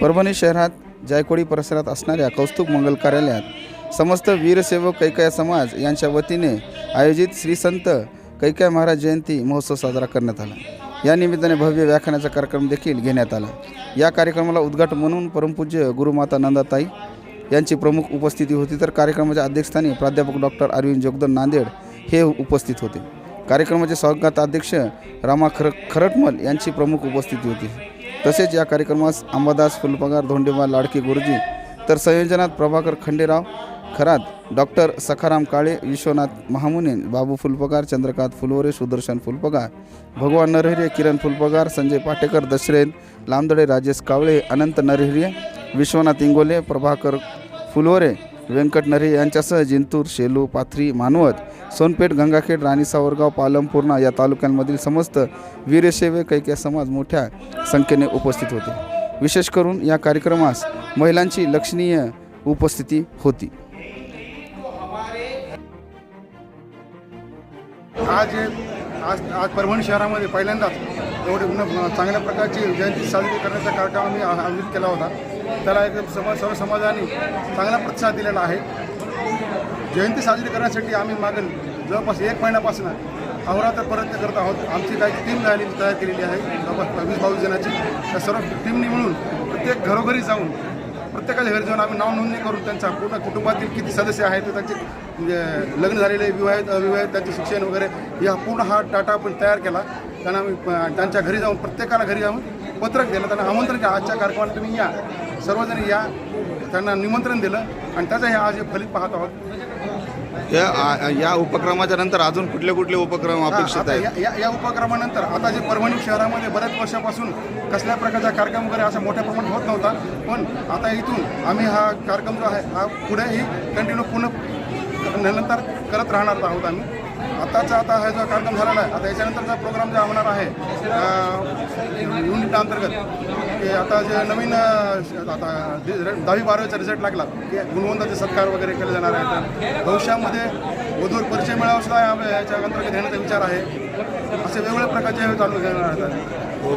परभणी शहरात जायकवाडी परिसरात असणाऱ्या कौस्तुभ मंगल कार्यालयात समस्त वीरसेवक कैकया समाज यांच्या वतीने आयोजित श्री संत कैकया महाराज जयंती महोत्सव साजरा करण्यात आला. या निमित्ताने भव्य व्याख्यानाचा कार्यक्रम देखील घेण्यात आला. या कार्यक्रमाला उद्घाटन म्हणून परमपूज्य गुरुमाता नंदाताई यांची प्रमुख उपस्थिती होती. तर कार्यक्रमाच्या अध्यक्षस्थानी प्राध्यापक डॉक्टर अरविंद जोगदन नांदेड हे उपस्थित होते. कार्यक्रमाचे स्वागताध्यक्ष रामा खर खरटमल यांची प्रमुख उपस्थिती होती. तसेच या कार्यक्रमास अंबादास फुलपगार धोंडेबा लाडके गुरुजी तर संयोजनात प्रभाकर खंडेराव खरात डॉक्टर सखाराम काळे विश्वनाथ महामुने बाबू फुलपगार चंद्रकांत फुलवरे सुदर्शन फुलपगार भगवान नरहरे किरण फुलपगार संजय पाटेकर दशरथ लांदडे राजेश कावळे अनंत नरहिरे विश्वनाथ इंगोले प्रभाकर फुलवरे व्यंकट नरे यांच्यासह जिंतूर शेलू पाथरी मानवत सोनपेठ गंगाखेड राणी सावरगाव पालम पूर्णा या तालुक्यांमधील समस्त वीरशैव कैक्या समाज मोठ्या संख्येने उपस्थित होते. विशेष करून या कार्यक्रमास महिलांची लक्षणीय उपस्थिती होती. आज आज आज परभणी शहरामध्ये पहिल्यांदाच एवढे चांगल्या प्रकारची जयंती साजरी करण्याचा कार्यक्रम आम्ही आयोजित केला होता. त्याला एक समाज सर्व समाजाने चांगला प्रतिसाद दिलेला आहे. जयंती साजरी करण्यासाठी आम्ही मागील जवळपास एक महिन्यापासून अहोरात्र प्रयत्न करत आहोत. आमची काही टीम झाली तयार केलेली आहे. जवळपास वीस बावीस जणांची. त्या सर्व टीमनी मिळून प्रत्येक घरोघरी जाऊन प्रत्येकाच्या घरी जाऊन आम्ही नावनोंदणी करून त्यांचा पूर्ण कुटुंबातील किती सदस्य आहेत त्यांचे म्हणजे लग्न झालेले विवाहित अविवाहित त्यांचे शिक्षण वगैरे या पूर्ण हा डाटा आपण तयार केला. त्यांना आम्ही त्यांच्या घरी जाऊन प्रत्येकाला घरी जाऊन पत्रक दिलं त्यांना आमंत्रण केलं आजच्या कार्यक्रमाला तुम्ही या. सर्वजण या. त्यांना निमंत्रण दिलं आणि त्याचं हे आज हे फलित पाहत आहोत. या आ- या उपक्रमाच्या नंतर अजून कुठले कुठले उपक्रम हा, अपेक्षित आता आहेत? या- या या उपक्रमानंतर आता जे परभणी शहरामध्ये बऱ्याच वर्षापासून कसल्या प्रकारचा कार्यक्रम वगैरे असा मोठ्या प्रमाणात होत नव्हता. पण आता इथून आम्ही हा कार्यक्रम जो आहे हा पुढेही कंटिन्यू पूर्ण नंतर करत राहणार आहोत आम्ही. आताचा आता हा जो कार्यक्रम झालेला आहे आता याच्यानंतरचा प्रोग्राम जो होणार आहे युनिट अंतर्गत की आता जे नवीन आता जे दहावी बारावीचा रिझल्ट लागला की गुणवंताचे सत्कार वगैरे केले जाणार आहेत. भविष्यामध्ये वधूर परिचय मिळावा सुद्धा याच्या अंतर्गत घेण्याचा विचार आहे. असे वेगवेगळ्या प्रकारचे चालू घेणार आहेत. हो.